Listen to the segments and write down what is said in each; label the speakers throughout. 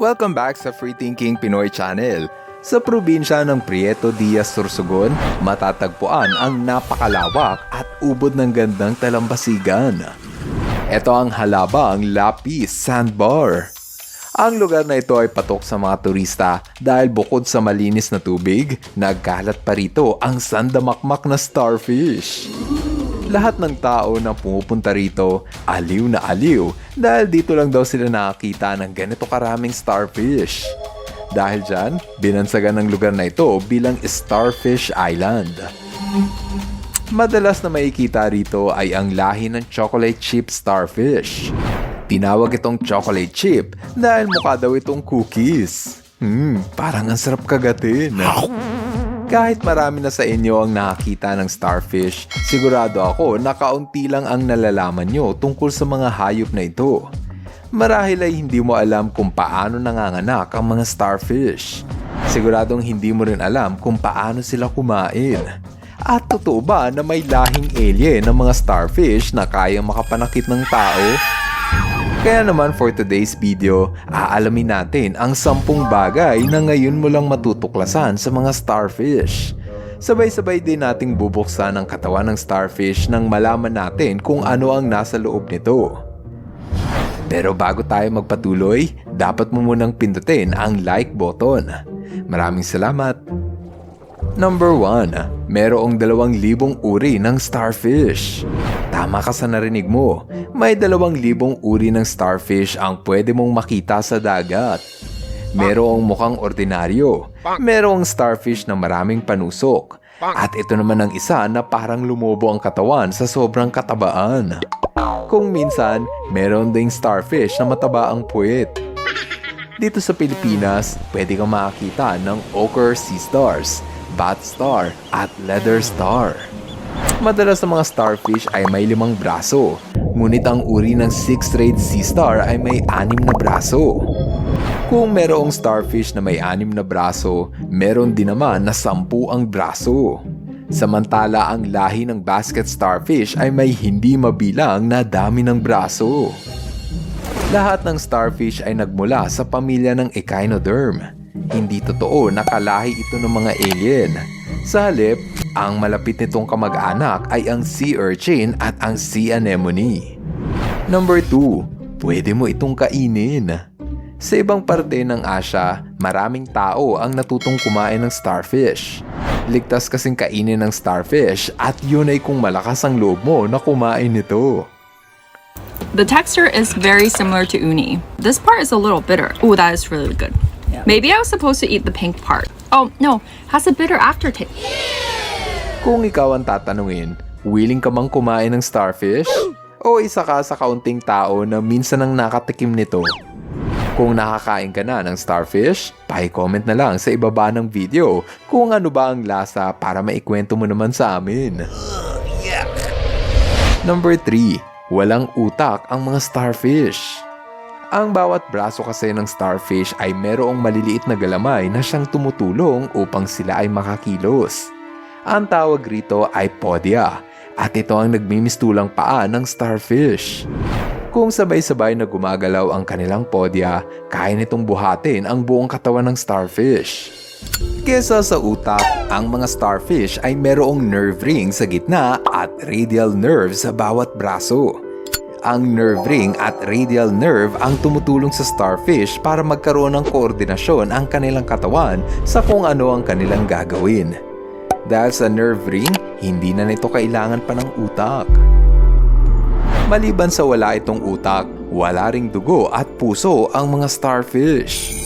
Speaker 1: Welcome back sa Free Thinking Pinoy Channel. Sa probinsya ng Prieto Diaz Sorsogon, matatagpuan ang napakalawak at ubod ng gandang talambasigan. Ito ang halabang Lapis Sandbar. Ang lugar na ito ay patok sa mga turista dahil bukod sa malinis na tubig, nagkalat pa rito ang sandamakmak na starfish. Lahat ng tao na pumupunta rito, aliw na aliw dahil dito lang daw sila nakakita ng ganito karaming starfish. Dahil dyan, binansagan ng lugar na ito bilang Starfish Island. Madalas na makikita rito ay ang lahi ng chocolate chip starfish. Tinawag itong chocolate chip dahil mukha daw itong cookies. Hmm, parang ang sarap kagatin. Kahit marami na sa inyo ang nakakita ng starfish, sigurado ako na kaunti lang ang nalalaman nyo tungkol sa mga hayop na ito. Marahil ay hindi mo alam kung paano nanganganak ang mga starfish. Siguradong hindi mo rin alam kung paano sila kumain. At totoo ba na may lahing alien ng mga starfish na kayang makapanakit ng tao? Kaya naman for today's video, aalamin natin ang sampung bagay na ngayon mo lang matutuklasan sa mga starfish. Sabay-sabay din nating bubuksan ang katawan ng starfish nang malaman natin kung ano ang nasa loob nito. Pero bago tayo magpatuloy, dapat mo munang pindutin ang like button. Maraming salamat! Number 1. Merong dalawang libong uri ng starfish. Tama ka sa narinig mo. May dalawang libong uri ng starfish ang pwede mong makita sa dagat. Merong mukhang ordinaryo. Merong starfish na maraming panusok. At ito naman ang isa na parang lumobo ang katawan sa sobrang katabaan. Kung minsan, meron ding starfish na mataba ang puwet. Dito sa Pilipinas, pwede kang makakita ng ochre sea stars, bat star, at leather star. Madalas sa mga starfish ay may limang braso, ngunit ang uri ng six-rayed sea star ay may anim na braso. Kung merong starfish na may anim na braso, meron din naman na sampu ang braso. Samantala ang lahi ng basket starfish ay may hindi mabilang na dami ng braso. Lahat ng starfish ay nagmula sa pamilya ng Echinoderm. Hindi totoo na kalahi ito ng mga alien. Sa halip, ang malapit nitong kamag-anak ay ang sea urchin at ang sea anemone. Number 2. Pwede mo itong kainin. Sa ibang parte ng Asya, maraming tao ang natutong kumain ng starfish. Ligtas kasing kainin ng starfish at yun ay kung malakas ang loob mo na kumain nito.
Speaker 2: The texture is very similar to uni. This part is a little bitter. Oh, that is really good. Maybe I was supposed to eat the pink part. Oh, no, has a bitter aftertaste.
Speaker 1: Kung ikaw ang tatanungin, willing ka bang kumain ng starfish? O isa ka sa kaunting tao na minsan ang nakatikim nito? Kung nakakain ka na ng starfish, pa-comment na lang sa ibaba ng video kung ano ba ang lasa para maikwento mo naman sa amin. Number 3. Walang utak ang mga starfish. Ang bawat braso kasi ng starfish ay merong maliliit na galamay na siyang tumutulong upang sila ay makakilos. Ang tawag rito ay podia at ito ang nagmimistulang paa ng starfish. Kung sabay-sabay na gumagalaw ang kanilang podya, kaya nitong buhatin ang buong katawan ng starfish. Kesa sa utak, ang mga starfish ay merong nerve ring sa gitna at radial nerve sa bawat braso. Ang nerve ring at radial nerve ang tumutulong sa starfish para magkaroon ng koordinasyon ang kanilang katawan sa kung ano ang kanilang gagawin. Dahil sa nerve ring, hindi na nito kailangan pa ng utak. Maliban sa wala itong utak, wala ring dugo at puso ang mga starfish.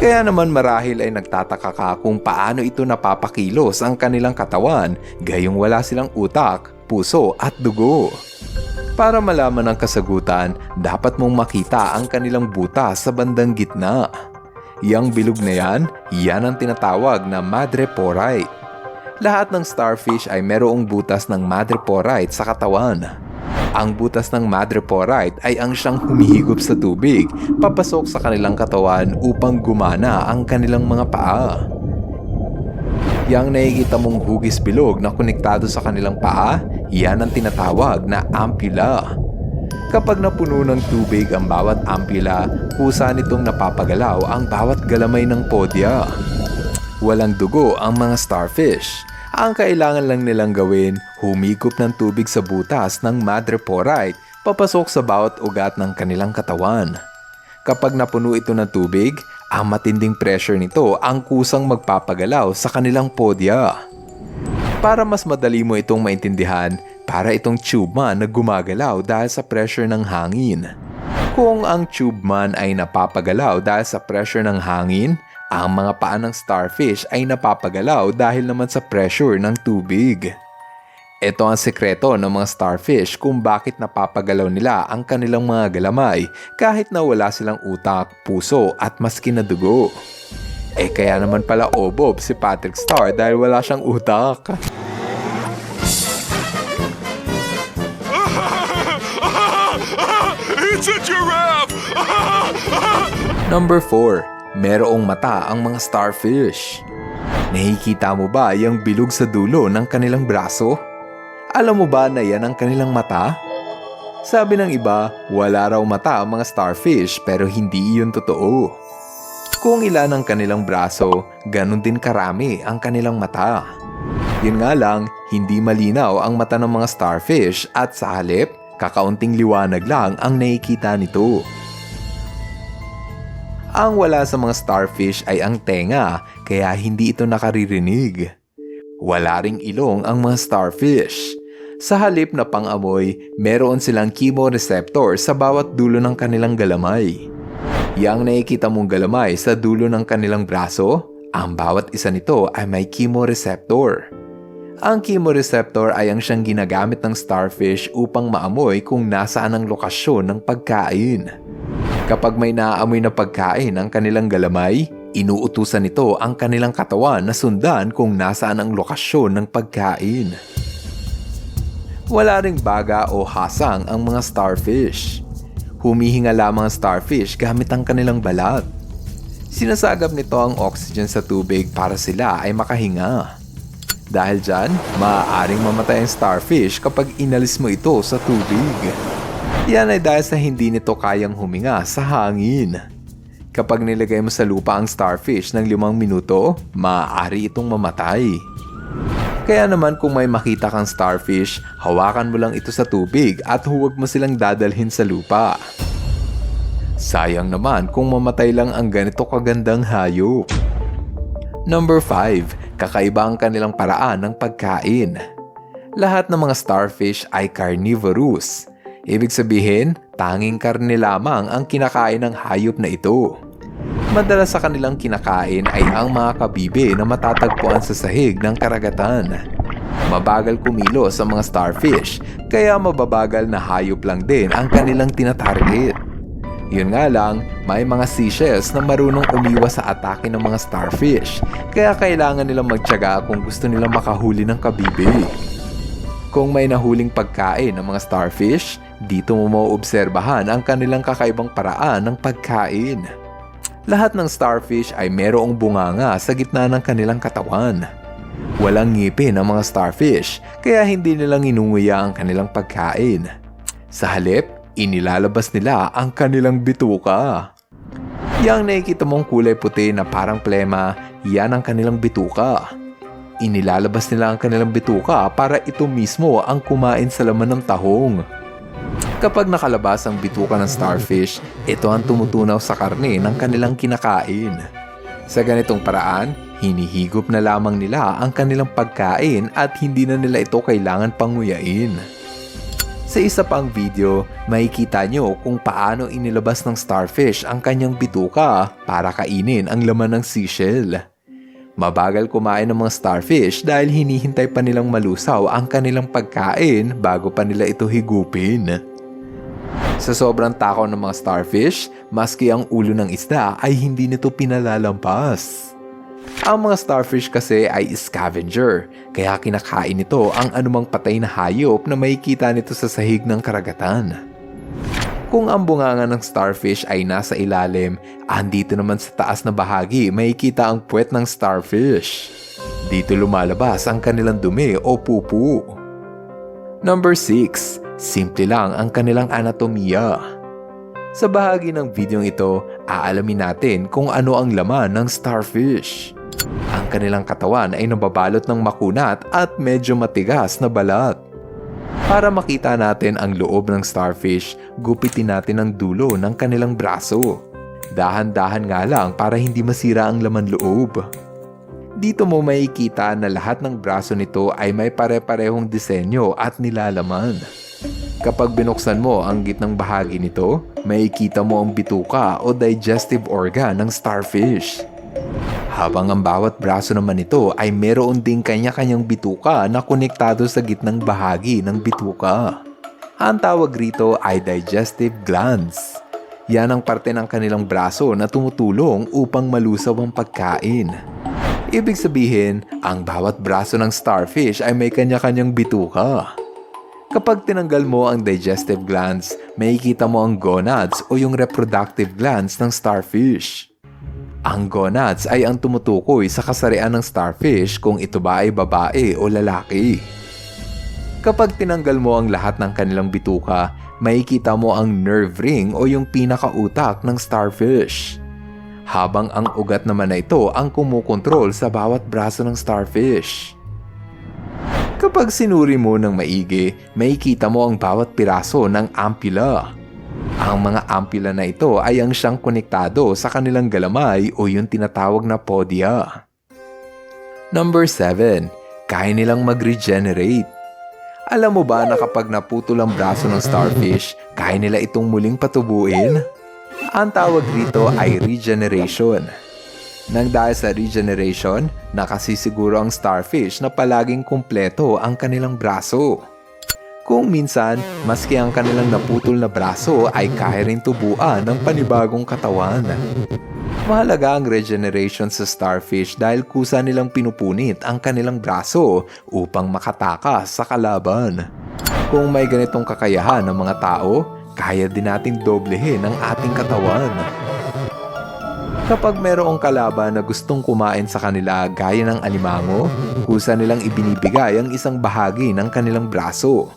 Speaker 1: Kaya naman marahil ay nagtataka ka kung paano ito napapakilos ang kanilang katawan gayong wala silang utak, puso at dugo. Para malaman ang kasagutan, dapat mong makita ang kanilang butas sa bandang gitna. Yang bilog na yan, yan ang tinatawag na madreporite. Lahat ng starfish ay merong butas ng madreporite sa katawan. Ang butas ng madreporite ay ang siyang humihigop sa tubig, papasok sa kanilang katawan upang gumana ang kanilang mga paa. Yang nakikita mong hugis bilog na konektado sa kanilang paa, yan ang tinatawag na ampulla. Kapag napuno ng tubig ang bawat ampula, kusa nitong napapagalaw ang bawat galamay ng podya. Walang dugo ang mga starfish. Ang kailangan lang nilang gawin, humigop ng tubig sa butas ng madreporite papasok sa bawat ugat ng kanilang katawan. Kapag napuno ito ng tubig, ang matinding pressure nito ang kusang magpapagalaw sa kanilang podya. Para mas madali mo itong maintindihan, para itong tube man na gumagalaw dahil sa pressure ng hangin. Kung ang tube man ay napapagalaw dahil sa pressure ng hangin, ang mga paa ng starfish ay napapagalaw dahil naman sa pressure ng tubig. Ito ang sekreto ng mga starfish kung bakit napapagalaw nila ang kanilang mga galamay kahit na wala silang utak, puso at maski na dugo. Eh kaya naman pala obob si Patrick Star dahil wala siyang utak.
Speaker 3: It's a giraffe!
Speaker 1: Number 4. Merong mata ang mga starfish. Nakikita mo ba yung bilog sa dulo ng kanilang braso? Alam mo ba na yan ang kanilang mata? Sabi ng iba, wala raw mata ang mga starfish pero hindi iyon totoo. Kung ilan ang kanilang braso, ganun din karami ang kanilang mata. Yun nga lang, hindi malinaw ang mata ng mga starfish at sa halip, kakaunting liwanag lang ang nakikita nito. Ang wala sa mga starfish ay ang tenga, kaya hindi ito nakaririnig. Wala ring ilong ang mga starfish. Sa halip na pangamoy, meron silang chemoreceptor sa bawat dulo ng kanilang galamay. Yang nakikita mong galamay sa dulo ng kanilang braso, ang bawat isa nito ay may chemoreceptor. Ang chemoreceptor ay ang siyang ginagamit ng starfish upang maamoy kung nasaan ang lokasyon ng pagkain. Kapag may naaamoy na pagkain ang kanilang galamay, inuutusan nito ang kanilang katawan na sundan kung nasaan ang lokasyon ng pagkain. Wala ring baga o hasang ang mga starfish. Humihinga lamang ang starfish gamit ang kanilang balat. Sinasagap nito ang oxygen sa tubig para sila ay makahinga. Dahil dyan, maaaring mamatay ang starfish kapag inalis mo ito sa tubig. Yan ay dahil sa hindi nito kayang huminga sa hangin. Kapag nilagay mo sa lupa ang starfish ng limang minuto, maaari itong mamatay. Kaya naman kung may makita kang starfish, hawakan mo lang ito sa tubig at huwag mo silang dadalhin sa lupa. Sayang naman kung mamatay lang ang ganito kagandang hayop. Number 5. Kakaiba ang kanilang paraan ng pagkain. Lahat ng mga starfish ay carnivorous. Ibig sabihin, tanging karne lamang ang kinakain ng hayop na ito. Madalas sa kanilang kinakain ay ang mga kabibe na matatagpuan sa sahig ng karagatan. Mabagal kumilos ang mga starfish, kaya mababagal na hayop lang din ang kanilang tinatarget. Yun nga lang, may mga seashells na marunong umiwas sa atake ng mga starfish, kaya kailangan nilang magtyaga kung gusto nilang makahuli ng kabibe. Kung may nahuling pagkain ng mga starfish, dito mo maobserbahan ang kanilang kakaibang paraan ng pagkain. Lahat ng starfish ay merong bunganga sa gitna ng kanilang katawan. Walang ngipin ang mga starfish, kaya hindi nilang inunguya ang kanilang pagkain. Sa halip, inilalabas nila ang kanilang bituka. Yang nakikita mong kulay puti na parang plema, yan ang kanilang bituka. Inilalabas nila ang kanilang bituka para ito mismo ang kumain sa laman ng tahong. Kapag nakalabas ang bituka ng starfish, ito ang tumutunaw sa karne ng kanilang kinakain. Sa ganitong paraan, hinihigop na lamang nila ang kanilang pagkain at hindi na nila ito kailangan panguyain. Sa isa pang video, makikita nyo kung paano inilabas ng starfish ang kanyang bituka para kainin ang laman ng seashell. Mabagal kumain ng mga starfish dahil hinihintay pa nilang malusaw ang kanilang pagkain bago pa nila ito higupin. Sa sobrang takaw ng mga starfish, maski ang ulo ng isda ay hindi nito pinalalampas. Ang mga starfish kasi ay scavenger, kaya kinakain nito ang anumang patay na hayop na makikita nito sa sahig ng karagatan. Kung ang bunganga ng starfish ay nasa ilalim, andito naman sa taas na bahagi makikita ang puwet ng starfish. Dito lumalabas ang kanilang dumi o pupu. Number 6. Simple lang ang kanilang anatomiya. Sa bahagi ng video ito, aalamin natin kung ano ang laman ng starfish. Ang kanilang katawan ay nababalot ng makunat at medyo matigas na balat. Para makita natin ang loob ng starfish, gupitin natin ang dulo ng kanilang braso. Dahan-dahan nga lang para hindi masira ang laman loob. Dito mo makikita na lahat ng braso nito ay may pare-parehong disenyo at nilalaman. Kapag binuksan mo ang gitnang bahagi nito, makikita mo ang bituka o digestive organ ng starfish. Habang ang bawat braso naman nito ay meron ding kanya-kanyang bituka na konektado sa gitnang bahagi ng bituka. Ang tawag rito ay digestive glands. Yan ang parte ng kanilang braso na tumutulong upang malusaw ang pagkain. Ibig sabihin, ang bawat braso ng starfish ay may kanya-kanyang bituka. Kapag tinanggal mo ang digestive glands, makikita mo ang gonads o yung reproductive glands ng starfish. Ang gonads ay ang tumutukoy sa kasarian ng starfish kung ito ba ay babae o lalaki. Kapag tinanggal mo ang lahat ng kanilang bituka, makikita mo ang nerve ring o yung pinakautak ng starfish. Habang ang ugat naman na ito ang kumukontrol sa bawat braso ng starfish. Kapag sinuri mo ng maigi, makikita mo ang bawat piraso ng ampula. Ang mga ampula na ito ay ang siyang konektado sa kanilang galamay o yung tinatawag na podia. Number 7. Kaya nilang mag-regenerate. Alam mo ba na kapag naputol ang braso ng starfish, kaya nila itong muling patubuin? Ang tawag rito ay regeneration. Nang dahil sa regeneration, nakasisiguro ang starfish na palaging kumpleto ang kanilang braso. Kung minsan, maski ang kanilang naputol na braso ay kaya rin tubuan ng panibagong katawan. Mahalaga ang regeneration sa starfish dahil kusa nilang pinupunit ang kanilang braso upang makatakas sa kalaban. Kung may ganitong kakayahan ng mga tao, kaya din natin doblehin ang ating katawan. Kapag mayroong kalaban na gustong kumain sa kanila gaya ng alimango, kusa nilang ibinibigay ang isang bahagi ng kanilang braso.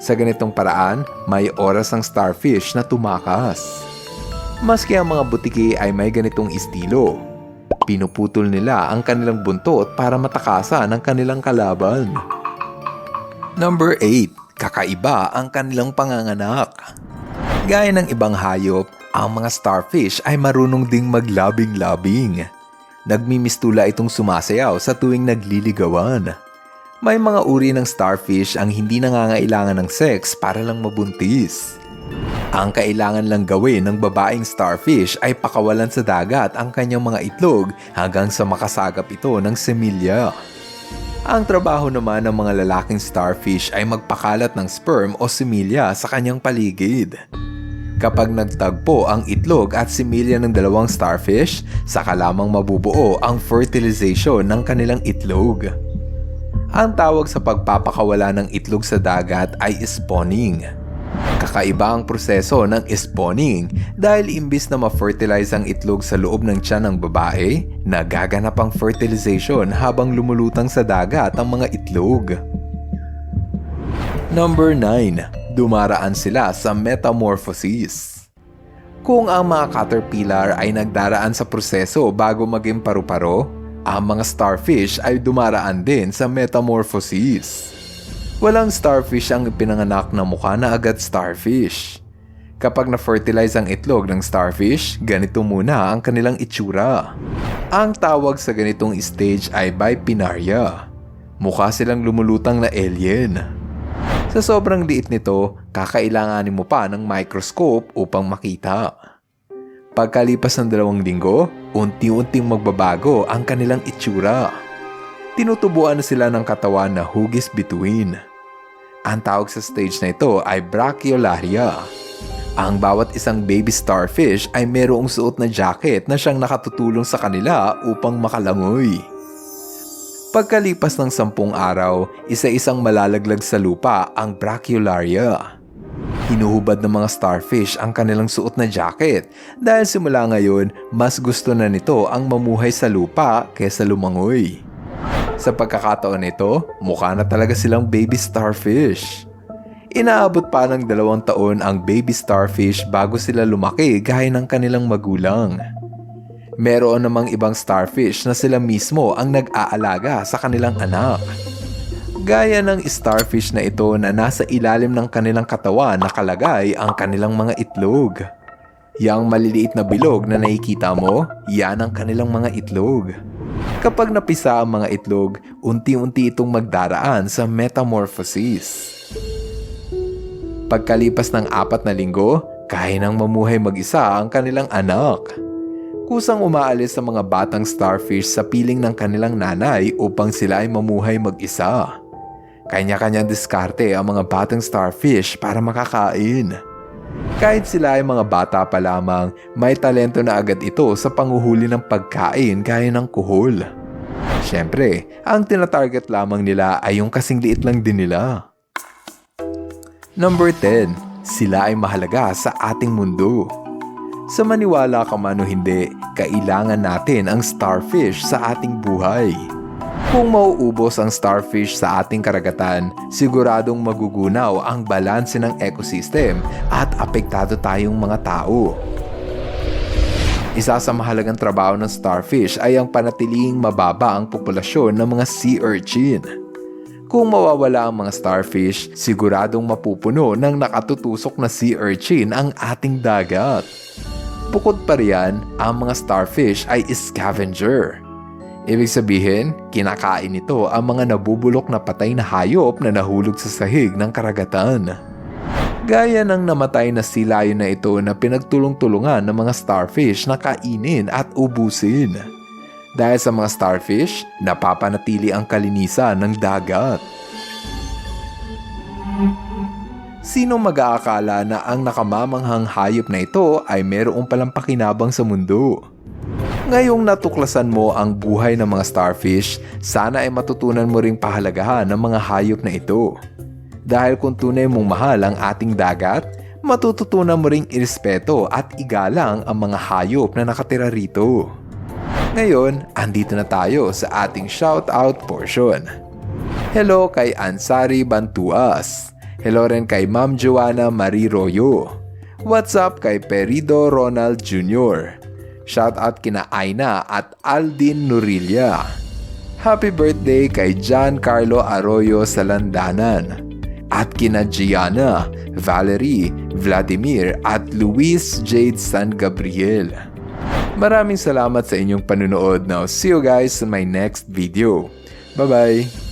Speaker 1: Sa ganitong paraan, may oras ang starfish na tumakas. Maski ang mga butiki ay may ganitong estilo. Pinuputol nila ang kanilang buntot para matakasan ang kanilang kalaban. Number 8. Kakaiba ang kanilang panganganak. Gaya ng ibang hayop, ang mga starfish ay marunong ding maglabing-labing. Nagmimistula itong sumasayaw sa tuwing nagliligawan. May mga uri ng starfish ang hindi nangangailangan ng sex para lang mabuntis. Ang kailangan lang gawin ng babaeng starfish ay pakawalan sa dagat ang kanyang mga itlog hanggang sa makasagap ito ng semilya. Ang trabaho naman ng mga lalaking starfish ay magpakalat ng sperm o semilya sa kanyang paligid. Kapag nagtagpo ang itlog at similya ng dalawang starfish, saka lamang mabubuo ang fertilization ng kanilang itlog. Ang tawag sa pagpapakawala ng itlog sa dagat ay spawning. Kakaiba ang proseso ng spawning dahil imbis na ma-fertilize ang itlog sa loob ng tiyan ng babae, nagaganap ang fertilization habang lumulutang sa dagat ang mga itlog. Number 9. Dumaraan sila sa metamorphosis. Kung ang mga caterpillar ay nagdaraan sa proseso bago maging paru-paro, ang mga starfish ay dumaraan din sa metamorphosis. Walang starfish ang pinanganak na mukha na agad starfish. Kapag na-fertilize ang itlog ng starfish, ganito muna ang kanilang itsura. Ang tawag sa ganitong stage ay bipinaria. Mukha silang lumulutang na alien. Sa sobrang liit nito, kakailanganin mo pa ng microscope upang makita. Pagkalipas ng dalawang linggo, unti-unting magbabago ang kanilang itsura. Tinutubuan na sila ng katawan na hugis bituin. Ang tawag sa stage na ito ay brachyolaria. Ang bawat isang baby starfish ay mayroong suot na jacket na siyang nakatutulong sa kanila upang makalangoy. Pagkalipas ng sampung araw, isa-isang malalaglag sa lupa ang brachyolaria. Hinuhubad ng mga starfish ang kanilang suot na jacket dahil simula ngayon, mas gusto na nito ang mamuhay sa lupa kaysa lumangoy. Sa pagkakataon nito, mukha na talaga silang baby starfish. Inaabot pa ng dalawang taon ang baby starfish bago sila lumaki gaya ng kanilang magulang. Meron namang ibang starfish na sila mismo ang nag-aalaga sa kanilang anak. Gaya ng starfish na ito na nasa ilalim ng kanilang katawan nakalagay ang kanilang mga itlog. Yang maliliit na bilog na nakikita mo, yan ang kanilang mga itlog. Kapag napisa ang mga itlog, unti-unti itong magdaraan sa metamorphosis. Pagkalipas ng apat na linggo, kaya nang mamuhay mag-isa ang kanilang anak. Kusang umaalis sa mga batang starfish sa piling ng kanilang nanay upang sila ay mamuhay mag-isa. Kanya-kanyang diskarte ang mga batang starfish para makakain. Kahit sila ay mga bata pa lamang, may talento na agad ito sa panguhuli ng pagkain gaya ng kuhol. Siyempre, ang tinatarget lamang nila ay yung kasing liit lang din nila. Number 10. Sila ay mahalaga sa ating mundo. Sa maniwala ka man o hindi, kailangan natin ang starfish sa ating buhay. Kung mauubos ang starfish sa ating karagatan, siguradong magugunaw ang balanse ng ecosystem at apektado tayong mga tao. Isa sa mahalagang trabaho ng starfish ay ang panatiling mababa ang populasyon ng mga sea urchin. Kung mawawala ang mga starfish, siguradong mapupuno ng nakatutusok na sea urchin ang ating dagat. Bukod pa riyan, ang mga starfish ay scavenger. Ibig sabihin, kinakain nito ang mga nabubulok na patay na hayop na nahulog sa sahig ng karagatan. Gaya ng namatay na silayo na ito na pinagtulong-tulungan ng mga starfish na kainin at ubusin. Dahil sa mga starfish, napapanatili ang kalinisan ng dagat. Sino mag-aakala na ang nakamamanghang hayop na ito ay mayroong palang pakinabang sa mundo? Ngayong natuklasan mo ang buhay ng mga starfish, sana ay matutunan mo ring pahalagahan ng mga hayop na ito. Dahil kung tunay mong mahal ang ating dagat, matututunan mo ring irespeto at igalang ang mga hayop na nakatira rito. Ngayon, andito na tayo sa ating shoutout portion. Hello kay Ansari Bantuas. Hello rin kay Ma'am Joanna Marie Royo. What's up kay Perido Ronald Jr. Shoutout kina Aina at Aldin Nurilla. Happy birthday kay John Carlo Arroyo Salandanan. At kina Gianna, Valerie, Vladimir at Luis Jade San Gabriel. Maraming salamat sa inyong panunood. Now, see you guys in my next video. Bye-bye!